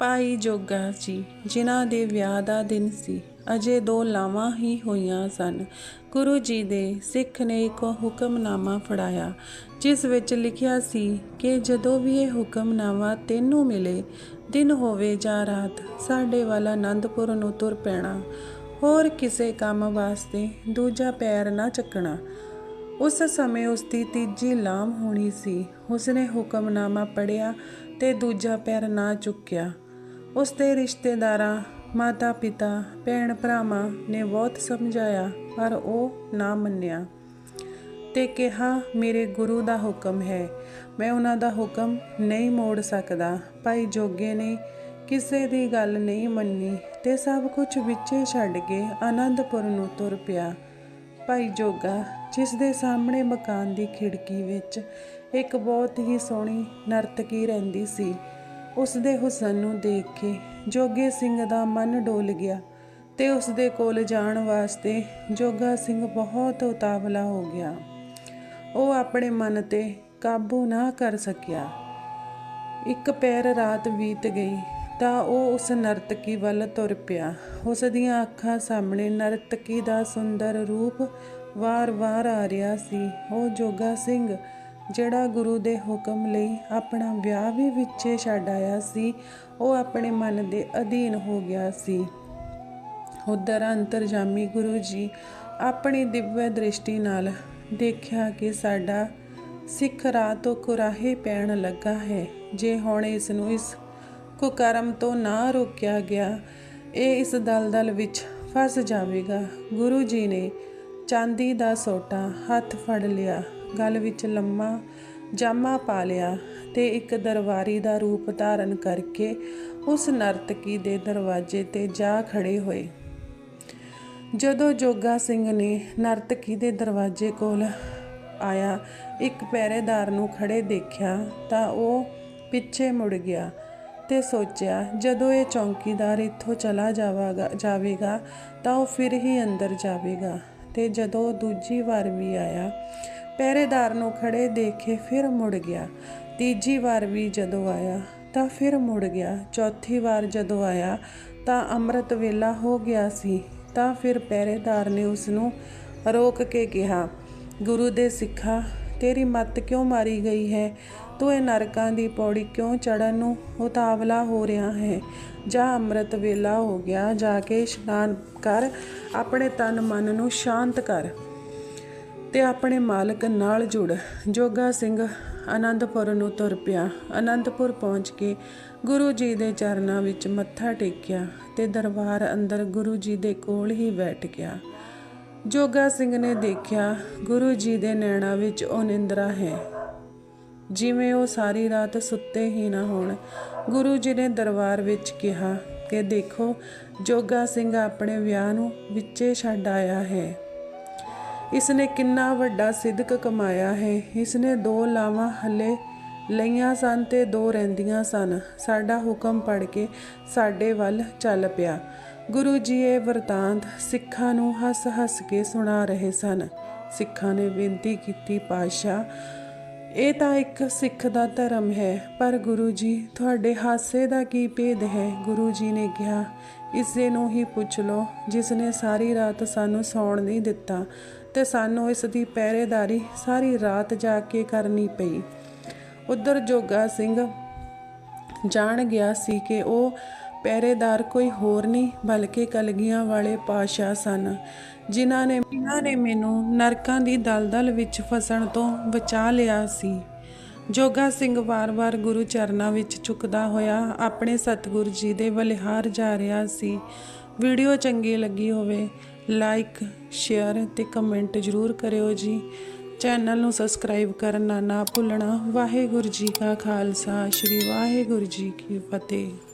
ਭਾਈ ਜੋਗਾ ਜੀ ਜਿਨ੍ਹਾਂ ਦੇ ਵਿਆਹ ਦਾ ਦਿਨ ਸੀ। ਅਜੇ ਦੋ ਲਾਵਾਂ ਹੀ ਹੋਈਆਂ ਸਨ। ਗੁਰੂ ਜੀ ਦੇ ਸਿੱਖ ਨੇ ਇੱਕ ਹੁਕਮਨਾਮਾ ਫੜਾਇਆ, ਜਿਸ ਵਿੱਚ ਲਿਖਿਆ ਸੀ ਕਿ ਜਦੋਂ ਵੀ ਇਹ ਹੁਕਮਨਾਮਾ ਤੈਨੂੰ ਮਿਲੇ, ਦਿਨ ਹੋਵੇ ਜਾਂ ਰਾਤ, ਸਾਡੇ ਵਾਲਾ ਆਨੰਦਪੁਰ ਨੂੰ ਤੁਰ ਪੈਣਾ। ਹੋਰ ਕਿਸੇ ਕੰਮ ਵਾਸਤੇ ਦੂਜਾ ਪੈਰ ਨਾ ਚੱਕਣਾ। ਉਸ ਸਮੇਂ ਉਸ ਦੀ ਤੀਜੀ ਲਾਮ ਹੋਣੀ ਸੀ। ਉਸਨੇ ਹੁਕਮਨਾਮਾ ਪੜਿਆ ਤੇ ਦੂਜਾ ਪੈਰ ਨਾ ਚੁੱਕਿਆ। ਉਸ ਦੇ ਰਿਸ਼ਤੇਦਾਰਾਂ ਮਾਤਾ ਪਿਤਾ ਭੈਣ ਭਰਾਵਾਂ ਨੇ ਬਹੁਤ ਸਮਝਾਇਆ, ਪਰ ਉਹ ਨਾ ਮੰਨਿਆ ਤੇ ਕਿਹਾ, ਮੇਰੇ ਗੁਰੂ ਦਾ ਹੁਕਮ ਹੈ। ਮੈਂ ਉਹਨਾਂ ਦਾ ਹੁਕਮ ਨਹੀਂ ਮੋੜ ਸਕਦਾ। ਭਾਈ ਜੋਗੇ ਨੇ ਕਿਸੇ ਦੀ ਗੱਲ ਨਹੀਂ ਮੰਨੀ ਤੇ ਸਭ ਕੁਝ ਵਿੱਚੇ ਛੱਡ ਕੇ ਆਨੰਦਪੁਰ ਨੂੰ ਤੁਰ ਪਿਆ। ਭਾਈ ਜੋਗਾ, ਜਿਸ ਦੇ ਸਾਹਮਣੇ ਮਕਾਨ ਦੀ ਖਿੜਕੀ ਵਿੱਚ ਇੱਕ ਬਹੁਤ ਹੀ ਸੋਹਣੀ ਨਰਤਕੀ ਰਹਿੰਦੀ ਸੀ ਉਸ ਦੇ ਹੁਸਨ ਨੂੰ ਦੇਖ ਕੇ ਜੋਗੇ ਸਿੰਘ ਦਾ ਮਨ ਡੋਲ ਗਿਆ ਤੇ ਉਸ ਦੇ ਕੋਲ ਜਾਣ ਵਾਸਤੇ ਜੋਗਾ ਸਿੰਘ ਬਹੁਤ ਉਤਾਵਲਾ ਹੋ ਗਿਆ। ਉਹ ਆਪਣੇ ਮਨ ਤੇ ਕਾਬੂ ਨਾ ਕਰ ਸਕਿਆ। ਇੱਕ ਪੈਰ ਰਾਤ ਬੀਤ ਗਈ ਤਾਂ ਉਹ ਉਸ ਨਰਤਕੀ ਵੱਲ ਤੁਰ ਪਿਆ। ਉਸ ਦੀਆਂ ਅੱਖਾਂ ਸਾਹਮਣੇ ਨਰਤਕੀ ਦਾ ਸੁੰਦਰ ਰੂਪ ਵਾਰ-ਵਾਰ ਆ ਰਿਹਾ ਸੀ। ਉਹ ਜੋਗਾ ਸਿੰਘ ਜਿਹੜਾ ਗੁਰੂ ਦੇ ਹੁਕਮ ਲਈ ਆਪਣਾ ਵਿਆਹ ਵੀ ਵਿੱਚੇ ਛੱਡ ਆਇਆ ਸੀ, ਉਹ ਆਪਣੇ ਮਨ ਦੇ ਅਧੀਨ ਹੋ ਗਿਆ ਸੀ। ਉਧਰ ਅੰਤਰਜਾਮੀ ਗੁਰੂ ਜੀ ਆਪਣੀ ਦਿਵਯ ਦ੍ਰਿਸ਼ਟੀ ਨਾਲ ਦੇਖਿਆ ਕਿ ਸਾਡਾ ਸਿੱਖ ਰਾਹ ਤੋਂ ਕੁਰਾਹੇ ਪੈਣ ਲੱਗਾ ਹੈ। ਜੇ ਹੁਣ ਇਸ ਨੂੰ ਇਸ ਕੁਕਰਮ ਤੋਂ ਨਾ ਰੋਕਿਆ ਗਿਆ, ਇਹ ਇਸ ਦਲਦਲ ਵਿੱਚ ਫਸ ਜਾਵੇਗਾ। ਗੁਰੂ ਜੀ ਨੇ ਚਾਂਦੀ ਦਾ ਸੋਟਾ ਹੱਥ ਫੜ ਲਿਆ। ਗਲ ਵਿੱਚ ਲੰਮਾ ਜਾਮਾ ਪਾ ਲਿਆ ਤੇ ਇੱਕ ਦਰਬਾਰੀ ਦਾ ਰੂਪ ਧਾਰਨ ਕਰਕੇ ਉਸ ਨਰਤਕੀ ਦੇ ਦਰਵਾਜ਼ੇ ਤੇ ਜਾ ਖੜੇ ਹੋਏ। ਜਦੋਂ ਜੋਗਾ ਸਿੰਘ ਨੇ ਨਰਤਕੀ ਦੇ ਦਰਵਾਜ਼ੇ ਕੋਲ ਆਇਆ, ਇੱਕ ਪਹਿਰੇਦਾਰ ਨੂੰ ਖੜੇ ਦੇਖਿਆ ਤਾਂ ਉਹ ਪਿੱਛੇ ਮੁੜ ਗਿਆ ਤੇ ਸੋਚਿਆ, ਜਦੋਂ ਇਹ ਚੌਂਕੀਦਾਰ ਇੱਥੋਂ ਚਲਾ ਜਾਵੇਗਾ ਜਾਵੇਗਾ ਤਾਂ ਉਹ ਫਿਰ ਹੀ ਅੰਦਰ ਜਾਵੇਗਾ। ਤੇ ਜਦੋਂ ਦੂਜੀ ਵਾਰ ਵੀ ਆਇਆ ਪਹਿਰੇਦਾਰ ਨੂੰ ਖੜੇ ਦੇਖ ਕੇ ਫਿਰ ਮੁੜ ਗਿਆ। ਤੀਜੀ ਵਾਰ ਵੀ ਜਦੋਂ ਆਇਆ ਤਾਂ ਫਿਰ ਮੁੜ ਗਿਆ। ਚੌਥੀ ਵਾਰ ਜਦੋਂ ਆਇਆ ਤਾਂ ਅੰਮ੍ਰਿਤ ਵੇਲਾ ਹੋ ਗਿਆ ਸੀ ਤਾਂ ਫਿਰ ਪਹਿਰੇਦਾਰ ਨੇ ਉਸ ਨੂੰ ਰੋਕ ਕੇ ਕਿਹਾ, ਗੁਰੂ ਦੇ ਸਿੱਖਾ, ਤੇਰੀ ਮੱਤ ਕਿਉਂ ਮਾਰੀ ਗਈ ਹੈ? ਤੂੰ ਇਹ ਨਰਕਾਂ ਦੀ ਪੌੜੀ ਕਿਉਂ ਚੜਨ ਨੂੰ ਉਤਾਵਲਾ ਹੋ ਰਿਹਾ ਹੈ? ਜਾਂ ਅੰਮ੍ਰਿਤ ਵੇਲਾ ਹੋ ਗਿਆ, ਜਾ ਕੇ ਇਸ਼ਨਾਨ ਕਰ, ਆਪਣੇ ਤਨ ਮਨ ਨੂੰ ਸ਼ਾਂਤ ਕਰ। ਤੇ ਆਪਣੇ ਮਾਲਕ ਨਾਲ ਜੁੜ। ਜੋਗਾ ਸਿੰਘ ਆਨੰਦਪੁਰ ਨੂੰ ਤੁਰ ਪਿਆ। ਆਨੰਦਪੁਰ ਪਹੁੰਚ ਕੇ ਗੁਰੂ ਜੀ ਦੇ ਚਰਨਾਂ ਵਿੱਚ ਮੱਥਾ ਟੇਕਿਆ ਤੇ ਦਰਬਾਰ ਅੰਦਰ ਗੁਰੂ ਜੀ ਦੇ ਕੋਲ ਹੀ ਬੈਠ ਗਿਆ। ਜੋਗਾ ਸਿੰਘ ਨੇ ਦੇਖਿਆ, ਗੁਰੂ ਜੀ ਦੇ ਨੈਣਾ ਵਿੱਚ ਉਹ ਨਿੰਦਰਾ ਹੈ। ਜਿਵੇਂ ਉਹ ਸਾਰੀ ਰਾਤ ਸੁੱਤੇ ਹੀ ਨਾ ਹੋਣ, ਗੁਰੂ ਜੀ ਨੇ ਦਰਬਾਰ ਵਿੱਚ ਕਿਹਾ ਕਿ ਦੇਖੋ, ਜੋਗਾ ਸਿੰਘ ਆਪਣੇ ਵਿਆਹ ਨੂੰ ਵਿੱਚੇ ਛੱਡ ਆਇਆ ਹੈ। ਇਸ ਨੇ ਕਿੰਨਾ ਵੱਡਾ ਸਿੱਧਕ ਕਮਾਇਆ ਹੈ। ਇਸ ਨੇ ਦੋ ਲਾਵਾਂ ਹਲੇ ਲਈਆਂ ਸਨ ਤੇ ਦੋ ਰਹਿੰਦੀਆਂ ਸਨ। ਸਾਡਾ ਹੁਕਮ ਪੜ ਕੇ ਸਾਡੇ ਵੱਲ ਚੱਲ ਪਿਆ। ਗੁਰੂ ਜੀ ਇਹ ਵਰਤਾਂਤ ਸਿੱਖਾਂ ਨੂੰ ਹੱਸ-ਹੱਸ ਕੇ ਸੁਣਾ ਰਹੇ ਸਨ। ਸਿੱਖਾਂ ਨੇ ਬੇਨਤੀ ਕੀਤੀ ਪਾਸ਼ਾ ਇਹ ਤਾਂ ਇੱਕ ਸਿੱਖ ਦਾ ਧਰਮ ਹੈ, ਪਰ ਗੁਰੂ ਜੀ, ਤੁਹਾਡੇ ਹਾਸੇ ਦਾ ਕੀ ਭੇਦ ਹੈ? ਗੁਰੂ ਜੀ ਨੇ ਕਿਹਾ ਇਸੇ ਨੂੰ ਹੀ ਪੁੱਛ ਲਓ। ਜਿਸ ਨੇ ਸਾਰੀ ਰਾਤ ਸਾਨੂੰ ਸੌਣ ਨਹੀਂ ਦਿੱਤਾ ਤੇ ਸਾਨੂੰ ਇਸ ਦੀ ਪਹਿਰੇਦਾਰੀ ਸਾਰੀ ਰਾਤ ਜਾ ਕੇ ਕਰਨੀ ਪਈ। ਉਧਰ ਜੋਗਾ ਸਿੰਘ ਜਾਣ ਗਿਆ ਸੀ ਕਿ ਉਹ ਪਹਿਰੇਦਾਰ ਕੋਈ ਹੋਰ ਨਹੀਂ, ਬਲਕਿ ਕਲਗੀਆਂ ਵਾਲੇ ਪਾਸ਼ਾ ਸਨ, ਜਿਨ੍ਹਾਂ ਨੇ ਜਿਨ੍ਹਾਂ ਨੇ ਮੈਨੂੰ ਨਰਕਾਂ ਦੀ ਦਲਦਲ ਵਿੱਚ ਫਸਣ ਤੋਂ ਬਚਾ ਲਿਆ ਸੀ। ਜੋਗਾ ਸਿੰਘ ਵਾਰ-ਵਾਰ ਗੁਰੂ ਚਰਨਾਂ ਵਿੱਚ ਝੁਕਦਾ ਹੋਇਆ ਆਪਣੇ ਸਤਿਗੁਰ ਜੀ ਦੇ ਬਲਿਹਾਰ ਜਾ ਰਿਹਾ ਸੀ। ਵੀਡੀਓ ਚੰਗੀ ਲੱਗੀ ਹੋਵੇ ਲਾਈਕ ਸ਼ੇਅਰ ਤੇ ਕਮੈਂਟ ਜ਼ਰੂਰ ਕਰਿਓ ਜੀ। ਚੈਨਲ ਨੂੰ ਸਬਸਕ੍ਰਾਈਬ ਕਰਨਾ ਨਾ ਭੁੱਲਣਾ। ਵਾਹਿਗੁਰੂ ਜੀ ਕਾ ਖਾਲਸਾ, ਸ੍ਰੀ ਵਾਹਿਗੁਰੂ ਜੀ ਕੀ ਫਤਿਹ।